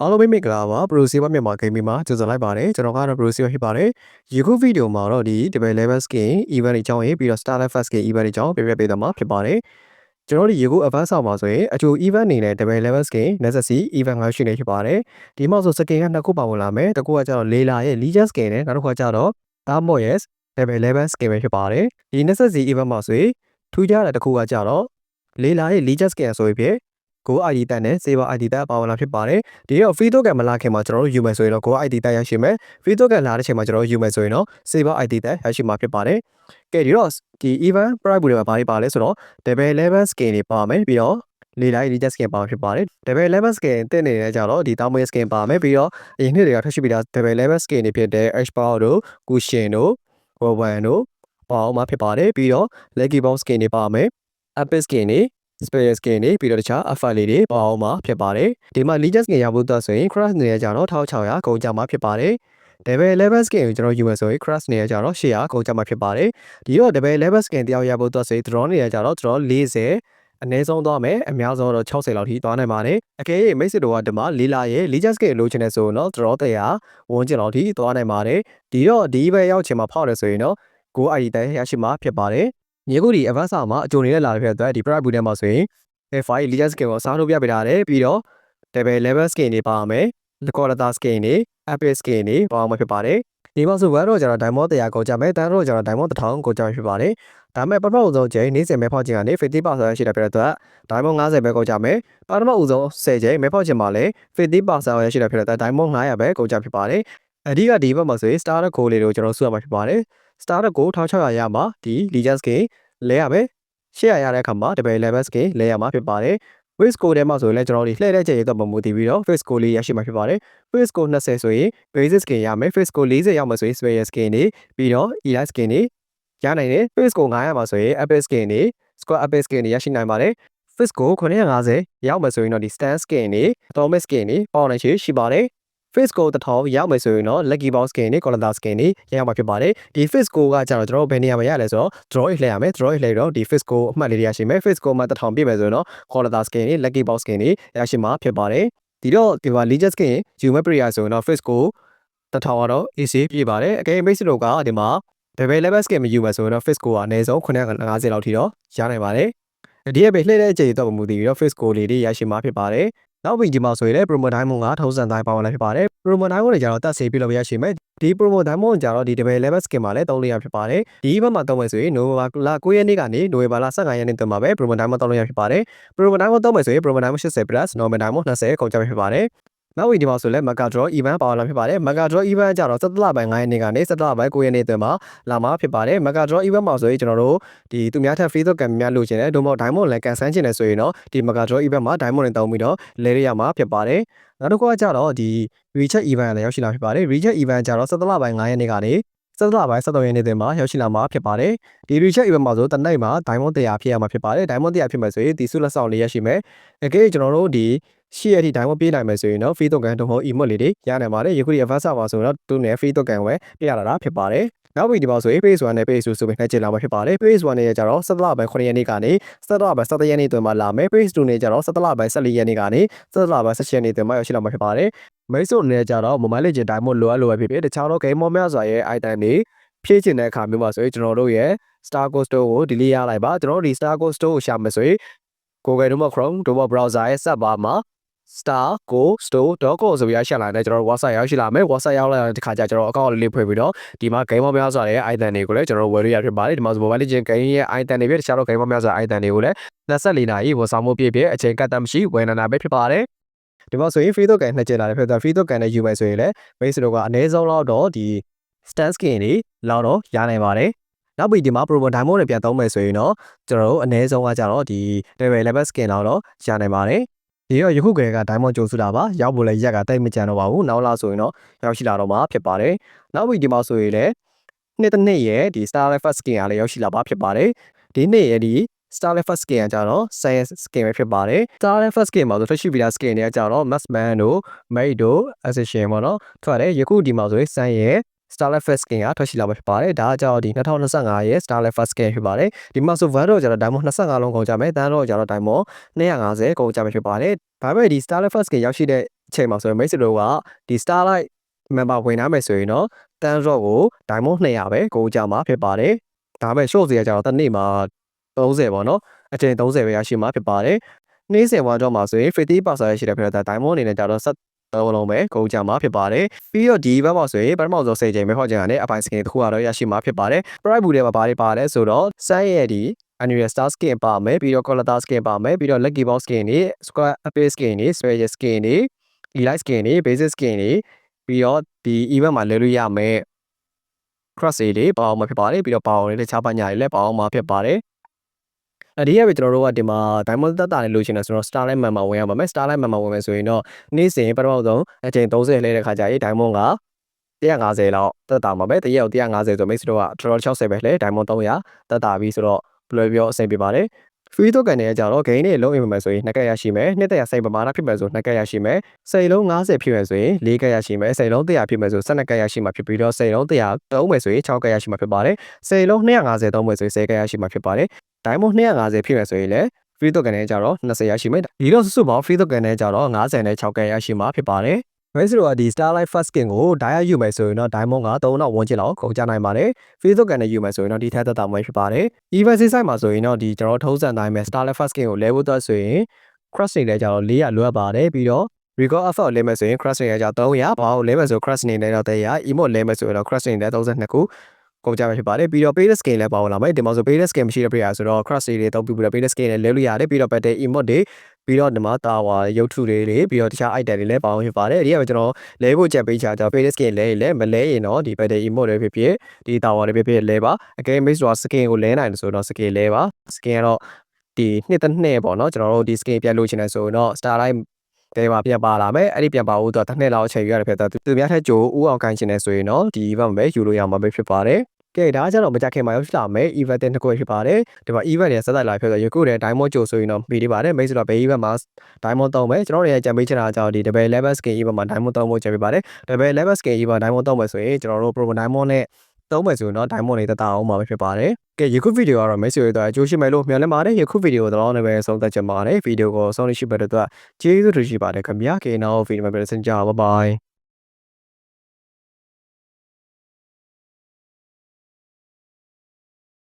အားလုံးပဲမင်္ဂလာပါ Pro Saver မြန်မာ Gaming မှာကြိုဆိုလိုက်ပါတယ်ကျွန်တော်ကတော့ Pro Saver ဖြစ်ပါတယ်ယခုဗီဒီယိုမှာတော့ဒီ Double Level Skin Event အကြောင်းရေးပြီးတော့ Starlight Fast Skin Event အကြောင်းပြပြပေးသွားမှာဖြစ်ပါတယ်ကျွန်တော်တို့ရေကို advance ဆောင်ပါဆိုရင်အချို event အနေနဲ့ double level skin necessary event ငါရှိနေဖြစ်ပါတယ်ဒီမှာဆို skin ကနှစ်ခုပါဝင်လာမယ်တစ်ခုကကျတော့လေလာရဲ့ legion skin နဲ့နောက်တစ်ခုကကျတော့ armor yes double level skin ပဲဖြစ်ပါတယ်ဒီ necessary event မှာဆိုရင်ထူးခြားတဲ့တစ်ခုကကျတော့လေလာရဲ့ legion skin ဆိုရင်ဖြစ် ကို ID တက်နဲ့ Saver ID တက်ပါဝင်လာဖြစ်ပါတယ်ဒီတော့ free token မလာခင်မှာကျွန်တော်တို့ယူမယ်ဆိုရင်တော့ကို ID တက်ရရှိမယ် free token လာတဲ့ချိန်မှာကျွန်တော်တို့ယူမယ်ဆိုရင်တော့ Saver ID တက်ရရှိမှာဖြစ်ပါတယ်ကဲဒီတော့ဒီ event price ဘူးတွေမှာဘာတွေပါလဲဆိုတော့ double level skin တွေပါမယ်ပြီးတော့လေလိုက် leader skin ပါမှာဖြစ်ပါတယ် double level skin တက်နေတဲ့ကြတော့ဒီတောင်းမွေး skin ပါမယ်ပြီးတော့အရင်နှစ်တွေကထွက်ရှိပြီးသား double level skin တွေဖြစ်တဲ့ H power တို့ cushion တို့ woven တို့ပါအောင်မှာဖြစ်ပါတယ်ပြီးတော့ leggy box skin တွေပါမယ် epic skin တွေ spare skin တွေပြီးတော့တခြား affile လေးတွေပါအောင်မှာဖြစ်ပါတယ်ဒီမှာ leader skin ရဖို့အတွက်ဆိုရင် crash နေရကြတော့1600ကုန်ကြမှာဖြစ်ပါတယ် level level skin ကိုကျွန်တော်ယူမယ်ဆိုရင် crash နေရကြတော့800ကုန်ကြမှာဖြစ်ပါတယ်ဒီတော့ level level skin တယောက်ရဖို့အတွက်ဆိုရင် draw နေရကြတော့ draw 40အနည်းဆုံးသွားမယ်အများဆုံးတော့60လောက်ထိသွားနိုင်ပါတယ်အကယ်၍မိတ်ဆွေတို့ကဒီမှာလီလာရဲ့ legion skin လိုချင်တဲ့ဆိုတော့ draw 100ဝန်းကျင်လောက်ထိသွားနိုင်ပါတယ်ဒီတော့ဒီဘက်ရောက်ချင်မှာဖောက်တယ်ဆိုရင်တော့ကို ID တန်းရရှိမှာဖြစ်ပါတယ် မြေခုဒီ advance မှာအကြိုနေတဲ့လာတဲ့ဖြစ်တဲ့ဒီ price ဘူးထဲမှာဆိုရင် F5 legion skin ကိုစားလို့ပြပေးထားတယ်ပြီးတော့ double level skin တွေပါမယ် Liquidata skin တွေ epic skin တွေပါမှာဖြစ်ပါတယ်ဒီမှာဆို1တော့ကျတော့ diamond 100ကိုကြမယ်တန်းတော့ကျတော့ diamond 1000ကိုကြမယ်ဖြစ်ပါတယ်ဒါပေမဲ့ပထမဦးဆုံးချိန်နေ့စဉ်မဲဖောက်ခြင်းကနေ50%ရှိတဲ့ပြတဲ့အတွက် diamond 50ပဲကိုကြမယ်ပထမဦးဆုံး10ချိန်မဲဖောက်ခြင်းမှာလည်း50%ရှိတဲ့ပြတဲ့အတွက် diamond 900ပဲကိုကြဖြစ်ပါတယ်အဓိကဒီဘက်မှာဆိုရင် star ကိုလေးတွေကိုကျွန်တော်စုရမှာဖြစ်ပါတယ် star ကို1600ရမှာဒီ legend skin လဲရမယ်ရှေ့ရရတဲ့အခါမှာ double level skin လဲရမှာဖြစ်ပါတယ် face score ထဲမှာဆိုရင်လည်းကျွန်တော်တို့လှည့်တဲ့ချိန်ရေးတော့မမူတည်ပြီးတော့ face score လေးရရှိမှာဖြစ်ပါတယ် face score 20ဆိုရင် basic skin ရမယ် face score 40ရောက်မှာဆိုရင် spare skin တွေပြီးတော့ elite skin တွေရနိုင်တယ် face score 900မှာဆိုရင် epic skin တွေ squad epic skin တွေရရှိနိုင်ပါတယ် face score 950ရောက်မှာဆိုရင်တော့ဒီ stand skin တွေ atomic skin တွေပေါအောင်နိုင်ရှိပါတယ် face score 1000ရောက်မယ်ဆိုရင်တော့ lucky box skin တွေ color skin တွေရအောင်မှာဖြစ်ပါတယ်ဒီ face score ကကျတော့ကျွန်တော်တို့ဘယ်နေရာမှာရလဲဆိုတော့ draw လှည့်ရမယ် draw လှည့်တော့ဒီ face score အမှတ်လေးတွေရရှိမယ် face score မှာ1000ပြည့်မယ်ဆိုရင်တော့ color skin တွေ lucky box skin တွေရရှိမှာဖြစ်ပါတယ်ဒီတော့ဒီမှာ legend skin ယူမဲ့ prayer ဆိုရင်တော့ face score 1000ကတော့ AC ပြည့်ပါတယ်အကယ် base တို့ကဒီမှာ double level skin မယူမယ်ဆိုရင်တော့ face score ကအနည်းဆုံး950လောက်ထိတော့ရနိုင်ပါတယ်ဒီရဲ့ပဲလှည့်တဲ့အချိန်တော့မူတည်ပြီးတော့ face score လေးတွေရရှိမှာဖြစ်ပါတယ် နောက်ပြီးဒီမှာဆိုရင်လည်း promo diamond က1000တိုင်းပါဝင်လာဖြစ်ပါတယ် promo diamond တွေကြတော့တက်ဆေးပြလို့ရရှိမယ်ဒီ promo diamond ကြတော့ဒီ double level skin မှာလည်း300ဖြစ်ပါတယ်ဒီဘက်မှာသုံးမယ်ဆိုရင် November လ9ရက်နေ့ကနေ November လ15ရက်နေ့တုန်းမှာပဲ promo diamond 300ဖြစ်ပါတယ် promo diamond သုံးမယ်ဆိုရင် promo diamond 80 plus normal diamond 20ကုန်ကြမှာဖြစ်ပါတယ် နောက်ဝီဒီမှာဆိုလဲ Mega Draw event ပါလာဖြစ်ပါတယ် Mega Draw event ကြတော့17လပိုင်း9ရက်နေ့ကနေ17လပိုင်း9ရက်နေ့အတွင်းမှာလာမှာဖြစ်ပါတယ် Mega Draw event မှာဆိုရင်ကျွန်တော်တို့ဒီသူများထက် free token များလို့ချင်တယ်ဒုမဟုတ် diamond လည်းကန်ဆန်းချင်တယ်ဆိုရင်တော့ဒီ Mega Draw event မှာ diamond တွေတောင်းပြီးတော့လဲရရမှာဖြစ်ပါတယ်နောက်တစ်ခုကကြတော့ဒီ recheck event လည်းရောက်ရှိလာဖြစ်ပါတယ် recheck event ကြတော့17လပိုင်း9ရက်နေ့ကနေ 17လပိုင်း17ရက်နေ့တွင်မှာရောက်ရှိလာမှာဖြစ်ပါတယ်ဒီ recheck event မှာဆိုတနေ့မှာ diamond 100ဖြစ်ရမှာဖြစ်ပါတယ် diamond 100ဖြစ်မယ်ဆိုရင်ဒီဆုလက်ဆောင်လေးရရှိမယ်အကဲကျွန်တော်တို့ဒီရှိရတဲ့ diamond ပေးနိုင်မယ်ဆိုရင်တော့ free token တို့မဟုတ် emote လေးတွေရနိုင်ပါတယ်ယခုဒီ advance ပါဆိုတော့သူနဲ့ free token ဝယ်ပြရတာဖြစ်ပါတယ်နောက်ပြီးဒီမှာဆိုရင် page 1နဲ့ page 2ဆိုပြီးနှိုက်ချင်လာမှာဖြစ်ပါတယ် page 1နဲ့ကြတော့17လပိုင်း9ရက်နေ့ကနေ17လပိုင်း17ရက်နေ့တွင်မှလာမယ် page 2နဲ့ကြတော့17လပိုင်း14ရက်နေ့ကနေ17လပိုင်း17ရက်နေ့တွင်မှရောက်ရှိလာမှာဖြစ်ပါတယ် မိတ်ဆွေနဲ့ကြတော့ mobile legend diamond လိုအပ်လိုပဲဖြစ်ဖြစ်တခြားသော game မောများစွာရဲ့ item တွေဖြည့်ချင်တဲ့အခါမျိုးမှာဆိုရင်ကျွန်တော်တို့ရဲ့ Star Ghost Store ကို delete ရလိုက်ပါကျွန်တော်တို့ဒီ Star Ghost Store ကိုရှာမယ်ဆိုရင် Google တို့မှာ Chrome တို့မှာ browser ရဲ့ search bar မှာ stargostore.co ဆိုပြီးရရှာလာတယ်ကျွန်တော်တို့ website ရောက်ရှိလာမယ် website ရောက်လာတဲ့ခါကျကျွန်တော် account လေးဖွင့်ပြီးတော့ဒီမှာ game များစွာရဲ့ item တွေကိုလည်းကျွန်တော်တို့ဝယ်လို့ရဖြစ်ပါတယ်ဒီမှာ mobile legend game ရဲ့ item တွေပြတခြားတော့ game များစွာ item တွေကိုလည်း24နာရီဝန်ဆောင်မှုပြည့်ပြည့်အချိန်ကတ်တမရှိဝယ်နာနာပဲဖြစ်ပါတယ် ဒီမှာဆိုရင် free token နှစ်ကျင်လာတယ်ဖြစ်တော့ free token နဲ့ယူမယ်ဆိုရင်လည်း base တို့ကအနည်းဆုံးတော့တော့ဒီ stand skin တွေလောက်တော့ရနိုင်ပါတယ်နောက်ပြီးဒီမှာ promo diamond တွေပြန်သုံးမယ်ဆိုရင်တော့ကျွန်တော်တို့အနည်းဆုံးကကြတော့ဒီ level level skin လောက်တော့ရနိုင်ပါတယ်ဒီတော့ယခုကလေးက diamond ကြိုးစုလာပါရောက်ဖို့လည်းရက်ကတိတ်မကြံတော့ပါဘူးနောက်လာဆိုရင်တော့ရောက်ရှိလာတော့မှာဖြစ်ပါတယ်နောက်ပြီးဒီမှာဆိုရင်လည်းနှစ်တစ်နှစ်ရဲ့ဒီ star level skin ကလည်းရောက်ရှိလာပါဖြစ်ပါတယ်ဒီနှစ်ရဲ့ဒီ Star Level Skin ကကြတော့ Science Skin ပဲဖြစ်ပါတယ် Star Level Skin မှာဆိုထွက်ရှိပြီးသား Skin တွေကကြတော့ Massman တို့ Mate တို့ Ascension ပေါ့နော်ထွက်တယ်ယခုဒီမှာဆိုရင် Sun ရဲ့ Starlight First Skin ကထွက်ရှိလာမှာဖြစ်ပါတယ်ဒါကကြတော့ဒီ2025ရဲ့ Starlight First Skin ဖြစ်ပါတယ်ဒီမှာဆို Van တော့ကြတော့ Diamond 25လုံးကုန်ကြမယ်တန်းတော့ကြတော့ Diamond 250ကုန်ကြမယ်ဖြစ်ပါတယ်ဒါပေမဲ့ဒီ Starlight First Skin ရောက်ရှိတဲ့ချိန်မှာဆိုရင်မိတ်ဆွေတို့ကဒီ Starlight member ဝင်ထားမယ်ဆိုရင်တော့တန်း drop ကို diamond 200ပဲကိုကြမှာဖြစ်ပါတယ်ဒါပေမဲ့ short စီကကျတော့တစ်နေ့မှာ 30ပေါ့နော်အချိန်30ပဲရရှိမှာဖြစ်ပါတယ်နေ့စဉ်ဝါတော့မှာဆိုရင်50%ရရှိတဲ့ဖြစ်တဲ့ diamond အနေနဲ့ကျတော့ဆက်တော့လုံးပဲကိုကြမှာဖြစ်ပါတယ်ပြီးတော့ဒီဘက်မှာဆိုရင်ပထမဆုံး10ချိန်ပဲဟောကြရတယ်အပိုင်း skin တစ်ခုကတော့ရရှိမှာဖြစ်ပါတယ် price ဘူးထဲမှာဘာတွေပါလဲဆိုတော့စမ်းရဲ့ဒီ annual star skin ပါမယ်ပြီးတော့ color skin ပါမယ်ပြီးတော့ lucky box skin တွေ square appeal skin တွေ special skin တွေ elite skin တွေ basic skin တွေပြီးတော့ဒီ event မှာလဲလို့ရမယ် cross တွေပါအောင်မှာဖြစ်ပါတယ်ပြီးတော့ပါအောင်တွေတခြားပညာတွေလည်းပါအောင်မှာဖြစ်ပါတယ် အဒီရပဲကျွန်တော်တို့ကဒီမှာ diamond တက်တာလေးလို့ရှင်တယ်ဆိုတော့ starlight member ဝင်ရပါမယ် starlight member ဝင်မယ်ဆိုရင်တော့နေ့စဉ်ပထမဆုံးအချိန်30လဲတဲ့ခါကျရင် diamond က150လောက်တက်တာမှာပဲတရက်ကို150ဆိုမိတ်ဆွေတို့ကတော်တော်60ပဲလဲ diamond 300တက်တာပြီဆိုတော့ဘယ်လိုပြောအဆင်ပြေပါလဲ free token တွေကြတော့ gain တွေလုံးအင်မယ်ဆိုရင်2ကက်ရရှိမယ်နှစ်တရစိတ်ပမာဏဖြစ်မယ်ဆို2ကက်ရရှိမယ်စိတ်လုံး90ဖြစ်မယ်ဆိုရင်4ကက်ရရှိမယ်စိတ်လုံး100ဖြစ်မယ်ဆို12ကက်ရရှိမှာဖြစ်ပြီးတော့စိတ်လုံး100သုံးမယ်ဆိုရင်6ကက်ရရှိမှာဖြစ်ပါတယ်စိတ်လုံး250သုံးမယ်ဆိုရင်10ကက်ရရှိမှာဖြစ်ပါတယ် diamond 250ဖြစ်မယ်ဆိုရင်လည်း free token တွေကြတော့20ရရှိမယ်ဒီတော့စုစုပေါင်း free token တွေကြတော့90နဲ့6ကက်ရရှိမှာဖြစ်ပါတယ်မဲဆိုတော့ဒီ Starlight First Skin ကို Diamond ယူမယ်ဆိုရင်တော့ Diamond က3000ဝန်းကျင်လောက်ကုန်ကြနိုင်ပါတယ်။ Facebook ကန်နဲ့ယူမယ်ဆိုရင်တော့ဒီထက်သက်သာမှာဖြစ်ပါတယ်။ Event site မှာဆိုရင်တော့ဒီကျွန်တော်ထုံးစံတိုင်းပဲ Starlight First Skin ကိုလဲဖို့တော့ဆိုရင် crush နေလဲကြတော့400လွတ်ပါတယ်ပြီးတော့ record offer ကိုလဲမယ်ဆိုရင် crush နေလဲကြတော့300ဘာလို့လဲမယ်ဆို crush နေလဲတော့100 emote လဲမယ်ဆိုရင်တော့ crush နေလဲ32ခု ကုန်ကြမှာဖြစ်ပါတယ်ပြီးတော့ paid skin လည်းပါဝင်လာမယ်ဒီမှာဆို paid skin မရှိတဲ့ပြရဆိုတော့ crush တွေတုံးပြီးပြီးတော့ paid skin လည်းလဲလို့ရတယ်ပြီးတော့ battle emote တွေပြီးတော့ဒီမှာတာဝါရုပ်ထုတွေတွေပြီးတော့တခြား item တွေလည်းပါဝင်ဖြစ်ပါတယ်ဒီကပဲကျွန်တော်လဲဖို့ချက်ပေးချာကြော paid skin လဲရင်လည်းမလဲရင်တော့ဒီ battle emote တွေဖြစ်ဖြစ်ဒီတာဝါတွေဖြစ်ဖြစ်လဲပါအကယ် miss တော့ skin ကိုလဲနိုင်တယ်ဆိုတော့ skin လဲပါ skin ကတော့ဒီနှစ်တစ်နှစ်ပေါ့နော်ကျွန်တော်တို့ဒီ skin ပြတ်လို့ချင်တယ်ဆိုတော့ starlight တဲမှာပြန်ပါလာမယ်အဲ့ဒီပြန်ပါဖို့တော့တစ်နှစ်လောက်အချိန်ယူရတဲ့ဖြစ်တော့သူများထက်ကြိုဥအောင်ကိုင်းချင်တယ်ဆိုရင်တော့ဒီ event မှာပဲယူလို့ရမှာပဲဖြစ်ပါတယ် ကဲဒါကကျတော့မကြခင်မှာရောက်လာမယ် event တင်တစ်ခုဖြစ်ပါတယ်ဒီမှာ event တွေဆက်တိုက်လာဖြစ်ဆိုရခုတည်း diamond ကြိုဆိုရင်တော့ပြီးနေပါတယ်မိတ်ဆိုတော့ဘယ် event မှာ diamond သုံးမယ်ကျွန်တော်တို့ရဲ့ကြံပေးချင်တာကြောင့်ဒီ double level skin event မှာ diamond သုံးဖို့ကြံပေးပါတယ် double level skin event diamond သုံးမယ်ဆိုရင်ကျွန်တော်တို့ pro diamond နဲ့သုံးမယ်ဆိုရင်တော့ diamond တွေတတအောင်မှာပဲဖြစ်ပါတယ်ကဲယခုဗီဒီယိုကတော့မိတ်ဆွေတွေအတွက်အကျိုးရှိမယ်လို့မျှော်လင့်ပါတယ်ယခုဗီဒီယိုတော့လည်းပဲဆုံးသက်ချင်ပါတယ်ဗီဒီယိုကိုဆုံးလို့ရှိပါတဲ့အတွက်ကျေးဇူးတင်ရှိပါတယ်ခင်ဗျာကဲနောက်ဗီဒီယိုမှာပြန်ဆင်ကြပါ bye